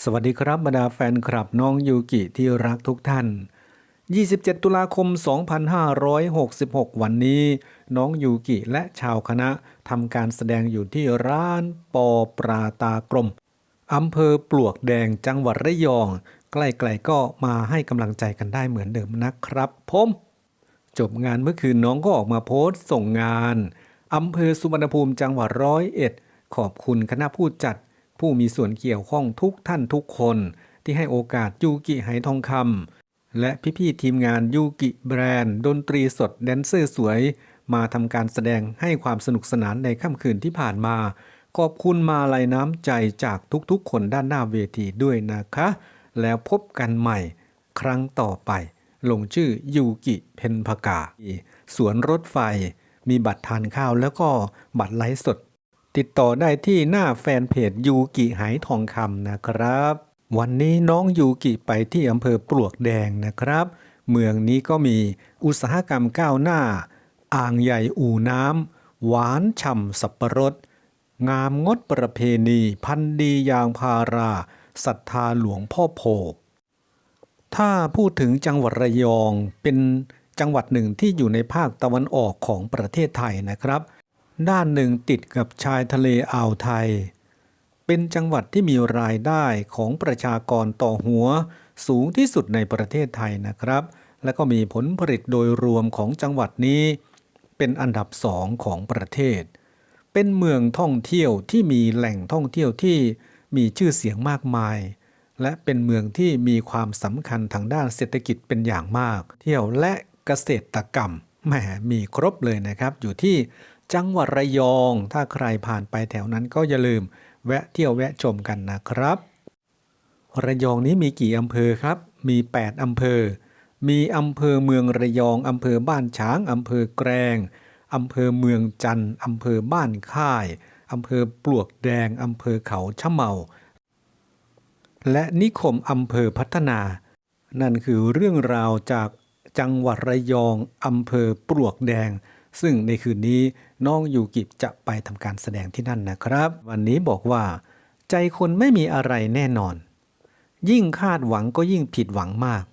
สวัสดีครับบรรดาแฟนคลับน้องยูกิที่รักทุกท่าน 27 ตุลาคม 2566 วันนี้ น้องยูกิและชาวคณะทำการแสดงอยู่ที่ร้านปอปราตากลมอำเภอปลวกแดงจังหวัดระยอง ใกล้ๆก็มาให้กำลังใจกันได้เหมือนเดิมนะครับผมจบงานเมื่อคืนน้องก็ออกมาโพสต์ส่งงานอำเภอสุวรรณภูมิจังหวัดร้อยเอ็ดขอบคุณคณะผู้จัด ผู้มีส่วนเกี่ยวข้องทุกท่านทุกคน ที่ให้โอกาสยูกิไหทองคำและพี่ๆทีมงานยูกิแบรนด์ ดนตรีสดแดนเซอร์สวย มาทำการแสดงให้ความสนุกสนานในค่ำคืนที่ผ่านมา ขอบคุณมาลัยน้ำใจจากทุกๆ คนด้านหน้าเวทีด้วยนะคะ แล้วพบกันใหม่ครั้งต่อไป ลงชื่อยูกิเพนพกาสวนรถไฟ มีบัตรทานข้าวแล้วก็บัตรไลฟ์สด ติดต่อได้ที่หน้าแฟนเพจยูกิหายทองคำนะครับ วันนี้น้องยูกิไปที่อำเภอปลวกแดงนะครับ เมืองนี้ก็มีอุตสาหกรรมก้าวหน้า อ่างใหญ่อู่น้ำหวานฉ่ำสับประรด งามงดประเพณี พันธุ์ดียางพาราศรัทธาหลวงพ่อโพกถ้าพูดถึงจังหวัดระยองเป็นจังหวัดหนึ่งที่อยู่ในภาคตะวันออกของประเทศไทยนะครับ ด้านหนึ่งติดกับชายทะเลอ่าวไทย เป็นจังหวัดที่มีรายได้ของประชากรต่อหัวสูงที่สุดในประเทศไทยนะครับ และก็มีผลผลิตโดยรวมของจังหวัดนี้ เป็นอันดับสองของประเทศ เป็นเมืองท่องเที่ยวที่มีแหล่งท่องเที่ยวที่มีชื่อเสียงมากมาย และเป็นเมืองที่มีความสำคัญทางด้านเศรษฐกิจเป็นอย่างมาก เที่ยวและเกษตรกรรมแหมมีครบเลยนะครับ อยู่ที่ จังหวัดระยอง ถ้าใครผ่านไปแถวนั้นก็อย่าลืม แวะเที่ยวแวะชมกันนะครับ ระยองนี้มีกี่อำเภอครับ มี 8 อำเภอ มีอำเภอเมืองระยองอำเภอบ้านฉางอำเภอแกลงอำเภอเมืองจันทร์อำเภอบ้านค่ายอำเภอปลวกแดงอำเภอเขาชะเมา และนิคมอำเภอพัฒนา นั่นคือเรื่องราวจากจังหวัดระยองอำเภอปลวกแดง ซึ่งในคืนนี้ น้องยูกิจะไปทำการแสดงที่นั่นนะครับ วันนี้บอกว่า ใจคนไม่มีอะไรแน่นอน ยิ่งคาดหวังก็ยิ่งผิดหวังมาก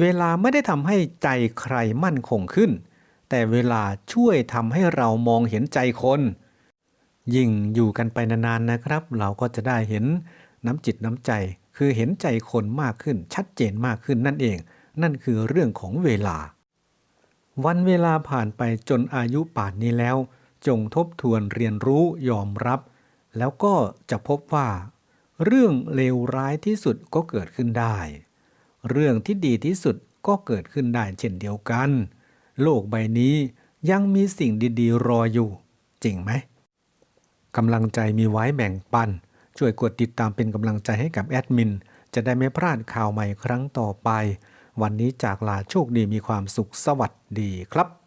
เวลาไม่ได้ทำให้ใจใครมั่นคงขึ้น แต่เวลาช่วยทำให้เรามองเห็นใจคน ยิ่งอยู่กันไปนานๆนะครับ เราก็จะได้เห็นน้ำจิตน้ำใจ คือเห็นใจคนมากขึ้นชัดเจนมากขึ้นนั่นเอง นั่นคือเรื่องของเวลา วันเวลาผ่านไปจนอายุป่านนี้แล้ว จงทบทวนเรียนรู้ยอมรับ แล้วก็จะพบว่า เรื่องเลวร้ายที่สุดก็เกิดขึ้นได้ เรื่องที่ดีที่สุดก็เกิดขึ้นได้เช่นเดียวกัน โลกใบนี้ยังมีสิ่งดีๆ รออยู่ จริงไหมกำลังใจมีไว้แบ่งปัน ช่วยกดติดตามเป็นกำลังใจให้กับแอดมิน จะได้ไม่พลาดข่าวใหม่ครั้งต่อไป วันนี้จากลาโชคดีมีความสุขสวัสดีครับ